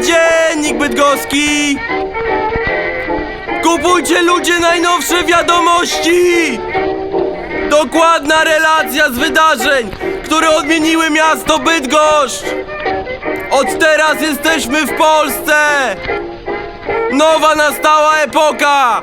Dziennik bydgoski! Kupujcie ludzie najnowsze wiadomości! Dokładna relacja z wydarzeń, które odmieniły miasto Bydgoszcz! Od teraz jesteśmy w Polsce! Nowa nastała epoka!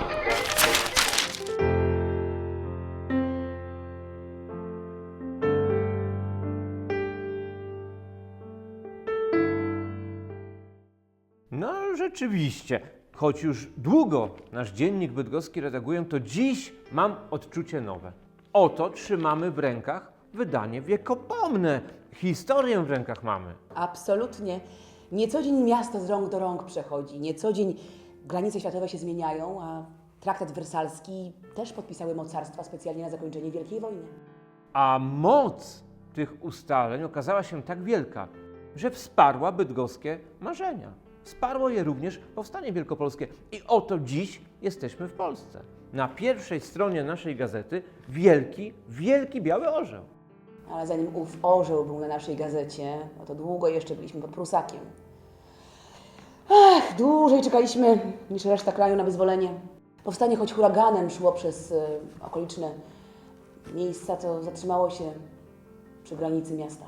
Rzeczywiście, choć już długo nasz dziennik bydgoski redaguję, to dziś mam odczucie nowe. Oto trzymamy w rękach wydanie wiekopomne. Historię w rękach mamy. Absolutnie. Nie co dzień miasto z rąk do rąk przechodzi, nie co dzień granice światowe się zmieniają, a traktat wersalski też podpisały mocarstwa specjalnie na zakończenie Wielkiej Wojny. A moc tych ustaleń okazała się tak wielka, że wsparła bydgoskie marzenia. Wsparło je również powstanie wielkopolskie. I oto dziś jesteśmy w Polsce. Na pierwszej stronie naszej gazety wielki, wielki biały orzeł. Ale zanim ów orzeł był na naszej gazecie, no to długo jeszcze byliśmy pod Prusakiem. Ach, dłużej czekaliśmy niż reszta kraju na wyzwolenie. Powstanie choć huraganem szło przez e, okoliczne miejsca, to zatrzymało się przy granicy miasta.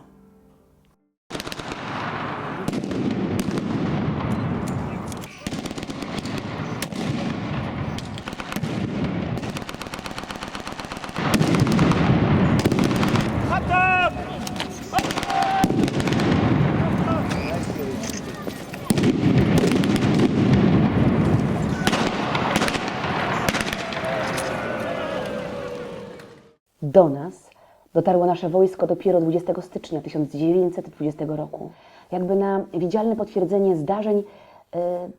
Do nas dotarło nasze wojsko dopiero 20 stycznia 1920 roku. Jakby na widzialne potwierdzenie zdarzeń e,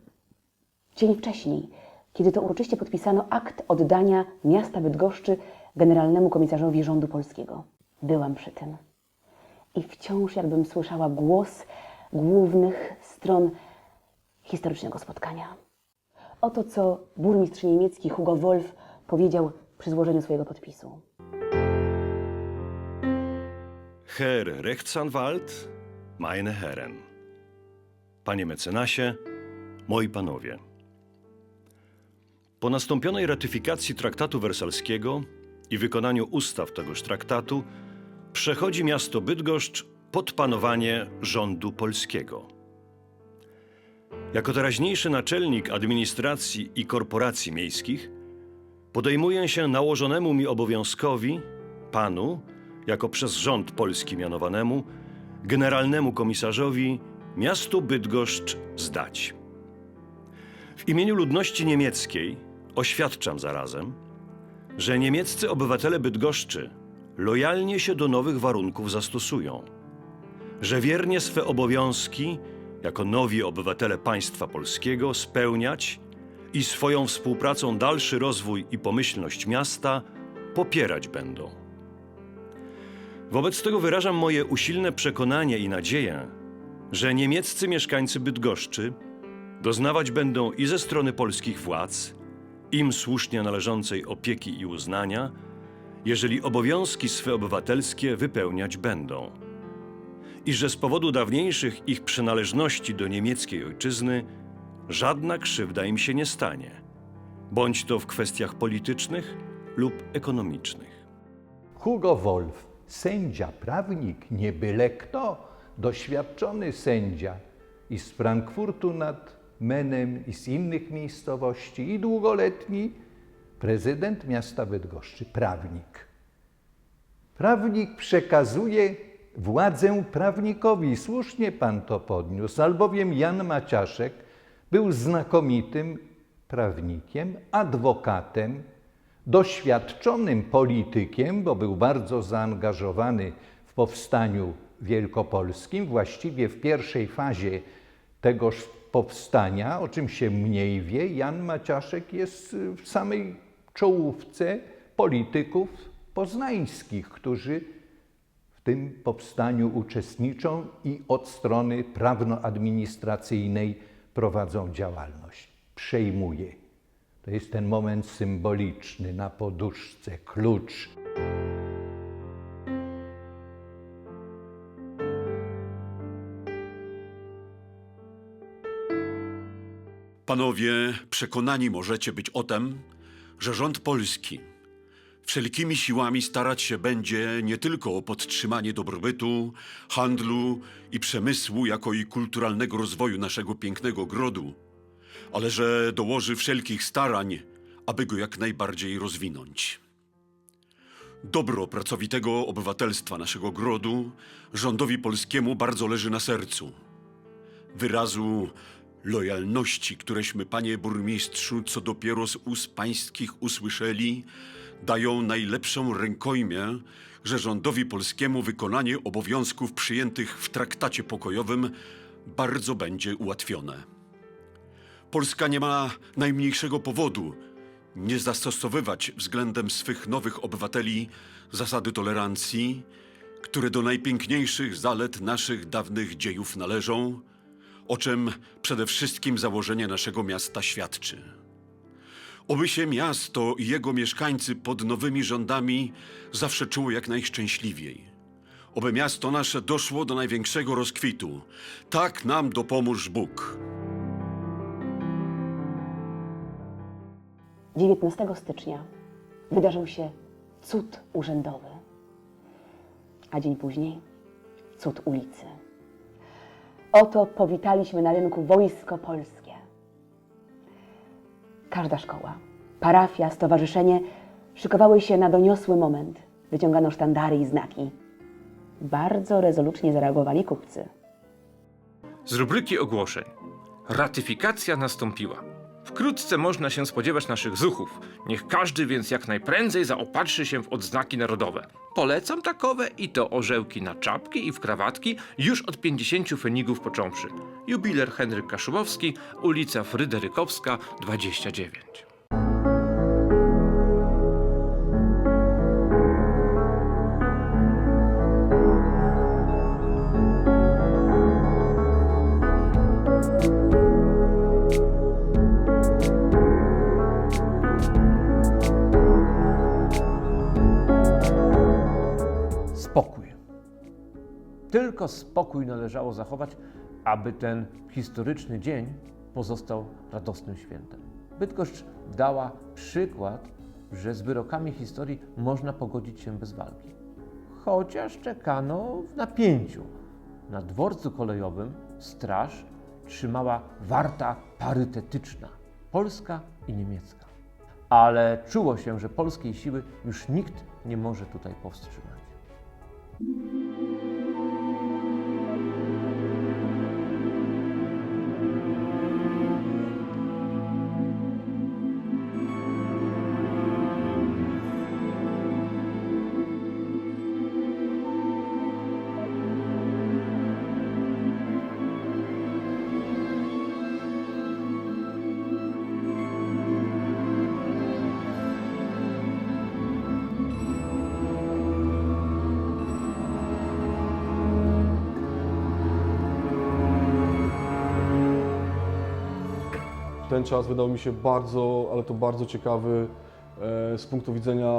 dzień wcześniej, kiedy to uroczyście podpisano akt oddania miasta Bydgoszczy generalnemu komisarzowi rządu polskiego. Byłam przy tym. I wciąż jakbym słyszała głos głównych stron historycznego spotkania. Oto co burmistrz niemiecki Hugo Wolf powiedział przy złożeniu swojego podpisu. Herr Rechtsanwalt, meine Herren. Panie mecenasie, moi panowie. Po nastąpionej ratyfikacji traktatu wersalskiego i wykonaniu ustaw tegoż traktatu przechodzi miasto Bydgoszcz pod panowanie rządu polskiego. Jako teraźniejszy naczelnik administracji i korporacji miejskich podejmuję się nałożonemu mi obowiązkowi, panu, jako przez rząd polski mianowanemu, generalnemu komisarzowi miastu Bydgoszcz zdać. W imieniu ludności niemieckiej oświadczam zarazem, że niemieccy obywatele Bydgoszczy lojalnie się do nowych warunków zastosują, że wiernie swe obowiązki jako nowi obywatele państwa polskiego spełniać i swoją współpracą dalszy rozwój i pomyślność miasta popierać będą. Wobec tego wyrażam moje usilne przekonanie i nadzieję, że niemieccy mieszkańcy Bydgoszczy doznawać będą i ze strony polskich władz, im słusznie należącej opieki i uznania, jeżeli obowiązki swe obywatelskie wypełniać będą. I że z powodu dawniejszych ich przynależności do niemieckiej ojczyzny żadna krzywda im się nie stanie, bądź to w kwestiach politycznych lub ekonomicznych. Hugo Wolf, sędzia, prawnik, nie byle kto, doświadczony sędzia i z Frankfurtu nad Menem i z innych miejscowości i długoletni prezydent miasta Bydgoszczy, prawnik. Prawnik przekazuje władzę prawnikowi. Słusznie pan to podniósł, albowiem Jan Maciaszek był znakomitym prawnikiem, adwokatem, doświadczonym politykiem, bo był bardzo zaangażowany w powstaniu wielkopolskim, właściwie w pierwszej fazie tegoż powstania, o czym się mniej wie, Jan Maciaszek jest w samej czołówce polityków poznańskich, którzy w tym powstaniu uczestniczą i od strony prawno-administracyjnej prowadzą działalność. Przejmuje. To jest ten moment symboliczny na poduszce, klucz. Panowie, przekonani możecie być o tym, że rząd polski wszelkimi siłami starać się będzie nie tylko o podtrzymanie dobrobytu, handlu i przemysłu, jako i kulturalnego rozwoju naszego pięknego grodu, ale że dołoży wszelkich starań, aby go jak najbardziej rozwinąć. Dobro pracowitego obywatelstwa naszego grodu rządowi polskiemu bardzo leży na sercu. Wyrazu lojalności, któreśmy, panie burmistrzu, co dopiero z ust pańskich usłyszeli, dają najlepszą rękojmię, że rządowi polskiemu wykonanie obowiązków przyjętych w traktacie pokojowym bardzo będzie ułatwione. Polska nie ma najmniejszego powodu nie zastosowywać względem swych nowych obywateli zasady tolerancji, które do najpiękniejszych zalet naszych dawnych dziejów należą, o czym przede wszystkim założenie naszego miasta świadczy. Oby się miasto i jego mieszkańcy pod nowymi rządami zawsze czuło jak najszczęśliwiej. Oby miasto nasze doszło do największego rozkwitu. Tak nam dopomóż Bóg. 19 stycznia wydarzył się cud urzędowy, a dzień później cud ulicy. Oto powitaliśmy na rynku wojsko polskie. Każda szkoła, parafia, stowarzyszenie szykowały się na doniosły moment. Wyciągano sztandary i znaki. Bardzo rezolucznie zareagowali kupcy. Z rubryki ogłoszeń. Ratyfikacja nastąpiła. Wkrótce można się spodziewać naszych zuchów. Niech każdy więc jak najprędzej zaopatrzy się w odznaki narodowe. Polecam takowe i to orzełki na czapki i w krawatki już od 50 fenigów począwszy. Jubiler Henryk Kaszubowski, ulica Fryderykowska, 29. Tylko spokój należało zachować, aby ten historyczny dzień pozostał radosnym świętem. Bydgoszcz dała przykład, że z wyrokami historii można pogodzić się bez walki. Chociaż czekano w napięciu. Na dworcu kolejowym straż trzymała warta parytetyczna polska i niemiecka. Ale czuło się, że polskiej siły już nikt nie może tutaj powstrzymać. Ten czas wydał mi się bardzo, ale to bardzo ciekawy e, z punktu widzenia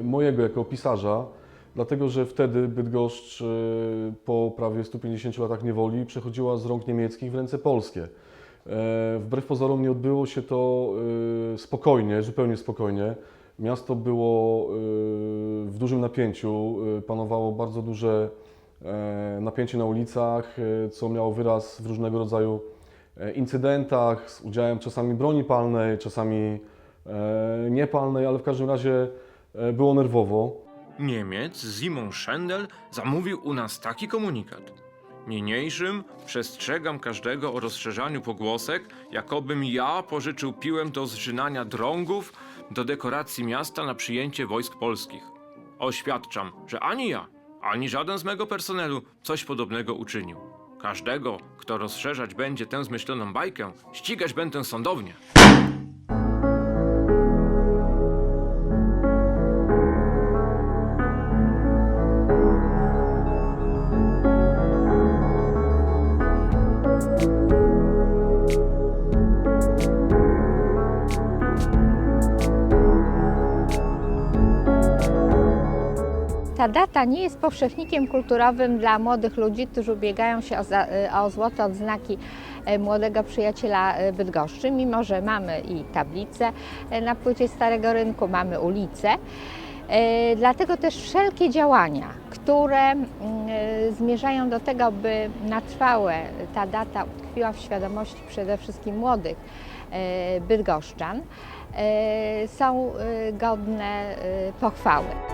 e, mojego jako pisarza, dlatego że wtedy Bydgoszcz e, po prawie 150 latach niewoli przechodziła z rąk niemieckich w ręce polskie. Wbrew pozorom nie odbyło się to spokojnie, zupełnie spokojnie. Miasto było w dużym napięciu, panowało bardzo duże napięcie na ulicach, co miało wyraz w różnego rodzaju incydentach z udziałem czasami broni palnej, czasami e, niepalnej, ale w każdym razie e, było nerwowo. Niemiec Simon Schendel zamówił u nas taki komunikat. Niniejszym przestrzegam każdego o rozszerzaniu pogłosek, jakobym ja pożyczył piłę do zżynania drągów do dekoracji miasta na przyjęcie wojsk polskich. Oświadczam, że ani ja, ani żaden z mego personelu coś podobnego uczynił. Każdego, kto rozszerzać będzie tę zmyśloną bajkę, ścigać będę sądownie. Ta data nie jest powszechnikiem kulturowym dla młodych ludzi, którzy ubiegają się o, za, o złote odznaki e, młodego przyjaciela e, Bydgoszczy, mimo że mamy i tablicę e, na płycie Starego Rynku, mamy ulicę. E, Dlatego też wszelkie działania, które mm, e, zmierzają do tego, by na trwałe ta data utkwiła w świadomości przede wszystkim młodych e, bydgoszczan, e, są e, godne e, pochwały.